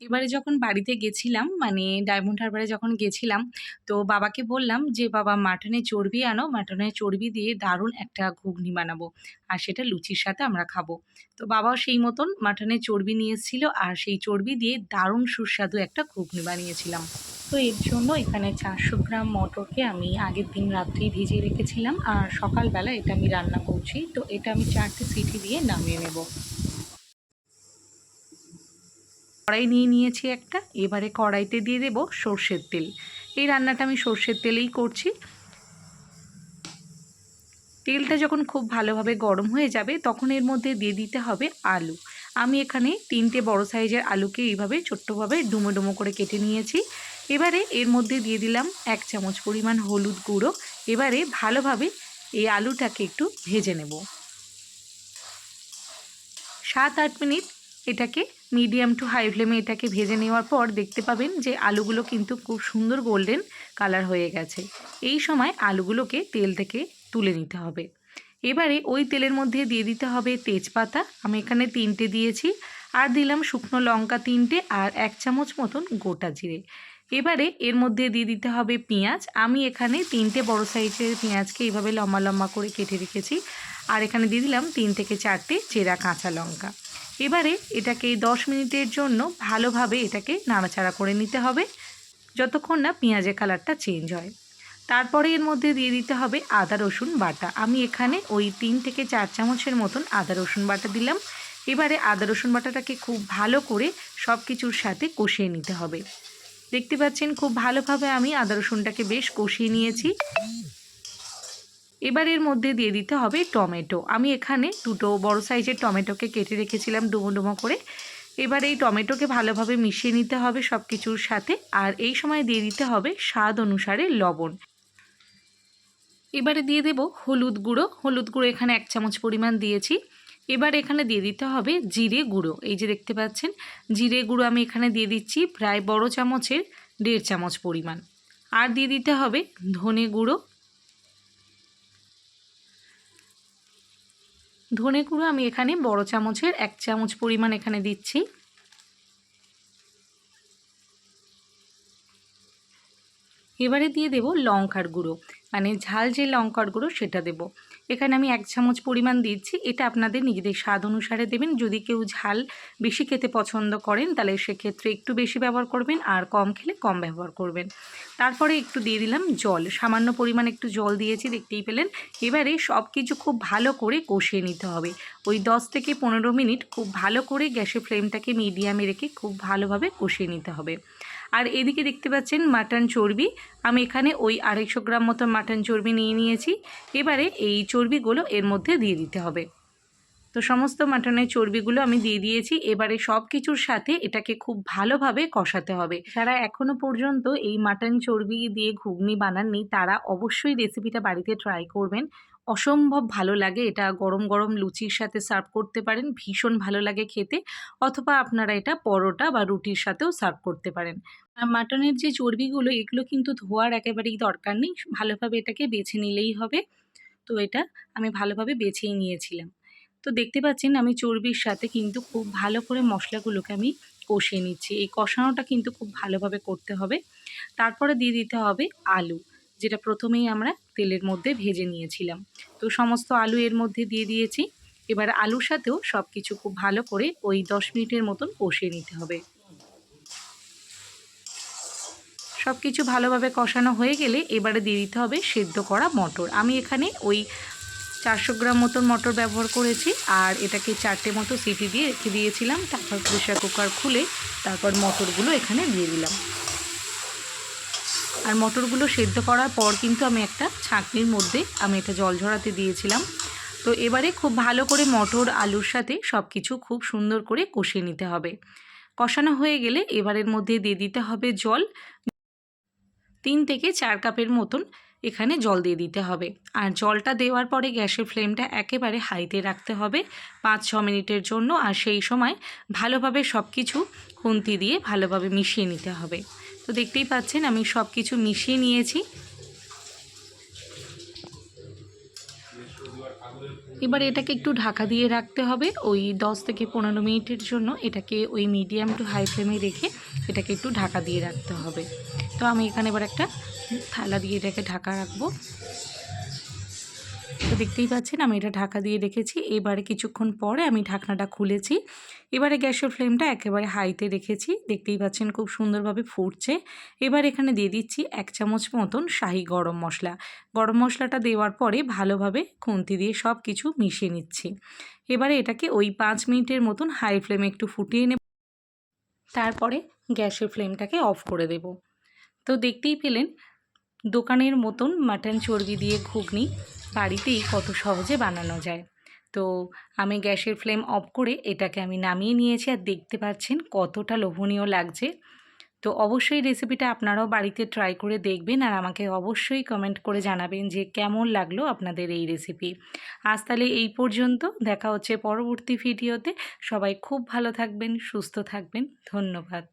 এবারে যখন বাড়িতে গেছিলাম মানে ডায়মন্ড হারবারে যখন গেছিলাম, তো বাবাকে বললাম যে, বাবা মাটনে চর্বি আনো, মাটনের চর্বি দিয়ে দারুণ একটা ঘুগনি বানাবো, আর সেটা লুচির সাথে আমরা খাব। তো বাবাও সেই মতন মাটনের চর্বি নিয়ে এসেছিল, আর সেই চর্বি দিয়ে দারুণ সুস্বাদু একটা ঘুগনি বানিয়েছিলাম। তো এর জন্য এখানে চারশো গ্রাম মটরকে আমি আগের দিন রাত্রেই ভিজিয়ে রেখেছিলাম, আর সকালবেলা এটা আমি রান্না করছি। তো এটা আমি চারটে সিটি দিয়ে নামিয়ে নেব। কড়াই নিয়ে নিয়েছি একটা, এবারে কড়াইতে দিয়ে দেব সর্ষের তেল। এই রান্নাটা আমি সর্ষের তেলেই করছি। তেলটা যখন খুব ভালোভাবে গরম হয়ে যাবে, তখন এর মধ্যে দিয়ে দিতে হবে আলু। আমি এখানে তিনটে বড় সাইজের আলুকে এইভাবে ছোট্টভাবে ডুমো ডুমো করে কেটে নিয়েছি। এবারে এর মধ্যে দিয়ে দিলাম এক চামচ পরিমাণ হলুদ গুঁড়ো। এবারে ভালোভাবে এই আলুটাকে একটু ভেজে নেব। সাত আট মিনিট এটাকে মিডিয়াম টু হাই ফ্লেমে এটাকে ভেজে নেওয়ার পর দেখতে পাবেন যে আলুগুলো কিন্তু খুব সুন্দর গোল্ডেন কালার হয়ে গেছে। এই সময় আলুগুলোকে তেল থেকে তুলে নিতে হবে। এবারে ওই তেলের মধ্যে দিয়ে দিতে হবে তেজপাতা। আমি এখানে তিনটে দিয়েছি। আর দিলাম শুকনো লঙ্কা তিনটে আর এক চামচ মতন গোটা জিরে। এবারে এর মধ্যে দিয়ে দিতে হবে পেঁয়াজ। আমি এখানে তিনটে বড় সাইজের পেঁয়াজকে এইভাবে লম্বা লম্বা করে কেটে রেখেছি। আর এখানে দিয়ে দিলাম তিন থেকে চারটে চেরা কাঁচা লঙ্কা। এবারে এটাকে দশ মিনিটের জন্য ভালোভাবে এটাকে নাড়াচাড়া করে নিতে হবে, যতক্ষণ না পেঁয়াজের কালারটা চেঞ্জ হয়। তারপরে এর মধ্যে দিয়ে দিতে হবে আদা, রসুন বাটা। আমি এখানে ওই তিন থেকে চার চামচের মতন আদা, রসুন বাটা দিলাম। এবারে আদা, রসুন বাটাটাকে খুব ভালো করে সব কিছুর সাথে কষিয়ে নিতে হবে। দেখতে পাচ্ছেন খুব ভালোভাবে আমি আদা, রসুনটাকে বেশ কষিয়ে নিয়েছি। এবার এর মধ্যে দিয়ে দিতে হবে টমেটো। আমি এখানে দুটো বড় সাইজের টমেটোকে কেটে রেখেছিলাম ডুমো ডুমো করে। এবার এই টমেটোকে ভালোভাবে মিশিয়ে নিতে হবে সব কিছুর সাথে। আর এই সময় দিয়ে দিতে হবে স্বাদ অনুসারে লবণ। এবারে দিয়ে দেব হলুদ গুঁড়ো। হলুদ গুঁড়ো এখানে এক চামচ পরিমাণ দিয়েছি। এবার এখানে দিয়ে দিতে হবে জিরে গুঁড়ো। এই যে দেখতে পাচ্ছেন, জিরে গুঁড়ো আমি এখানে দিয়ে দিচ্ছি প্রায় বড় চামচের, দেড় চামচ পরিমাণ। আর দিয়ে দিতে হবে ধনে গুঁড়ো। ধনে গুঁড়ো আমি এখানে বড় চামচের এক চামচ পরিমাণ এখানে দিচ্ছি। এবারে দিয়ে দেব লঙ্কার গুঁড়ো। মানে ঝাল যে লঙ্কার গুঁড়ো সেটা দেব। এখানে আমি এক চামচ পরিমাণ দিচ্ছি। এটা আপনাদের নিজেদের স্বাদ অনুসারে দেবেন। যদি কেউ ঝাল বেশি খেতে পছন্দ করেন, তাহলে সেক্ষেত্রে একটু বেশি ব্যবহার করবেন আর কম খেলে কম ব্যবহার করবেন। তারপরে একটু দিয়ে দিলাম জল। সামান্য পরিমাণ একটু জল দিয়েছি, দেখতেই পেলেন। এবারে সব কিছু খুব ভালো করে কষিয়ে নিতে হবে। ওই দশ থেকে পনেরো মিনিট খুব ভালো করে গ্যাসের ফ্লেমটাকে মিডিয়ামে রেখে খুব ভালোভাবে কষিয়ে নিতে হবে। আর এদিকে দেখতে পাচ্ছেন মাটন চর্বি। আমি এখানে ওই আড়াইশো গ্রাম মতো মাটন চর্বি নিয়ে নিয়েছি। এবারে এই চর্বিগুলো এর মধ্যে দিয়ে দিতে হবে। তো সমস্ত মাটনের চর্বিগুলো আমি দিয়ে দিয়েছি। এবারে সব কিছুর সাথে এটাকে খুব ভালোভাবে কষাতে হবে। যারা এখনও পর্যন্ত এই মাটন চর্বি দিয়ে ঘুগনি বানাননি, তারা অবশ্যই রেসিপিটা বাড়িতে ট্রাই করবেন। অসম্ভব ভালো লাগে এটা গরম গরম লুচির সাথে সার্ভ করতে পারেন, ভীষণ ভালো লাগে খেতে। অথবা আপনারা এটা পরোটা বা রুটির সাথেও সার্ভ করতে পারেন। মাটনের যে চর্বিগুলো, এগুলো কিন্তু ধোয়ার একেবারেই দরকার নেই, ভালোভাবে এটাকে বেছে নিলেই হবে। তো এটা আমি ভালোভাবে বেছেই নিয়েছিলাম। তো দেখতে পাচ্ছেন আমি চর্বির সাথে কিন্তু খুব ভালো করে মশলাগুলোকে আমি কষিয়ে নিচ্ছি। এই কষানোটা কিন্তু খুব ভালোভাবে করতে হবে। তারপরে দিয়ে দিতে হবে আলু। যেটা প্রথমেই আমরা তেলের মধ্যে ভেজে নিয়েছিলাম। তো সমস্ত আলু এর মধ্যে দিয়ে দিয়েছি। এবার আলুর সাথেও সব কিছু খুব ভালো করে ওই দশ মিনিটের মতন কষিয়ে নিতে হবে। সব কিছু ভালোভাবে কষানো হয়ে গেলে এবারে দিয়ে দিতে হবে সেদ্ধ করা মটর। আমি এখানে ওই চারশো গ্রাম মতন মটর ব্যবহার করেছি আর এটাকে চারটে মতো সিটি দিয়ে রেখে দিয়েছিলাম। তারপর প্রেশার কুকার খুলে তারপর মটরগুলো এখানে দিয়ে দিলাম। আর মটরগুলো সেদ্ধ করার পর কিন্তু আমি একটা ছাঁকনির মধ্যে আমি এটা জল ঝরাতে দিয়েছিলাম। তো এবারে খুব ভালো করে মটর, আলুর সাথে সব কিছু খুব সুন্দর করে কষিয়ে নিতে হবে। কষানো হয়ে গেলে এবারের মধ্যে দিয়ে দিতে হবে জল। তিন থেকে চার কাপের মতন এখানে জল দিয়ে দিতে হবে। আর জলটা দেওয়ার পরে গ্যাসের ফ্লেমটা একেবারে হাইতে রাখতে হবে পাঁচ, ছ মিনিটের জন্য। আর সেই সময় ভালোভাবে সব কিছু খুন্তি দিয়ে ভালোভাবে মিশিয়ে নিতে হবে। তো দেখতেই পাচ্ছেন, আমি সব কিছু মিশিয়ে নিয়েছি। এবার এটাকে একটু ঢাকা দিয়ে রাখতে হবে, ওই দশ থেকে পনেরো মিনিটের জন্য এটাকে ওই মিডিয়াম টু হাই ফ্লেমে রেখে এটাকে একটু ঢাকা দিয়ে রাখতে হবে। তো আমি এখানে এবার একটা থালা দিয়ে এটাকে ঢাকা রাখব। তো দেখতেই পাচ্ছেন আমি এটা ঢাকা দিয়ে রেখেছি। এবারে কিছুক্ষণ পরে আমি ঢাকনাটা খুলেছি। এবারে গ্যাসের ফ্লেমটা একেবারে হাইতে রেখেছি। দেখতেই পাচ্ছেন খুব সুন্দরভাবে ফুটছে। এবার এখানে দিয়ে দিচ্ছি এক চামচ মতন শাহি গরম মশলা। গরম মশলাটা দেওয়ার পরে ভালোভাবে খুন্তি দিয়ে সব কিছু মিশিয়ে নিচ্ছি। এবারে এটাকে ওই পাঁচ মিনিটের মতন হাই ফ্লেমে একটু ফুটিয়ে নেব। তারপরে গ্যাসের ফ্লেমটাকে অফ করে দেব। তো দেখতেই পেলেন দোকানের মতন মাটন চর্বি দিয়ে ঘুগনি বাড়িতেই কত সহজে বানানো যায়। তো আমি গ্যাসের ফ্লেম অফ করে এটাকে আমি নামিয়ে নিয়েছি আর দেখতে পাচ্ছেন কতটা লোভনীয় লাগছে। তো অবশ্যই রেসিপিটা আপনারাও বাড়িতে ট্রাই করে দেখবেন আর আমাকে অবশ্যই কমেন্ট করে জানাবেন যে কেমন লাগল আপনাদের এই রেসিপি আজ তাহলে এই পর্যন্ত, দেখা হচ্ছে পরবর্তী ভিডিওতে সবাই খুব ভালো থাকবেন, সুস্থ থাকবেন। ধন্যবাদ।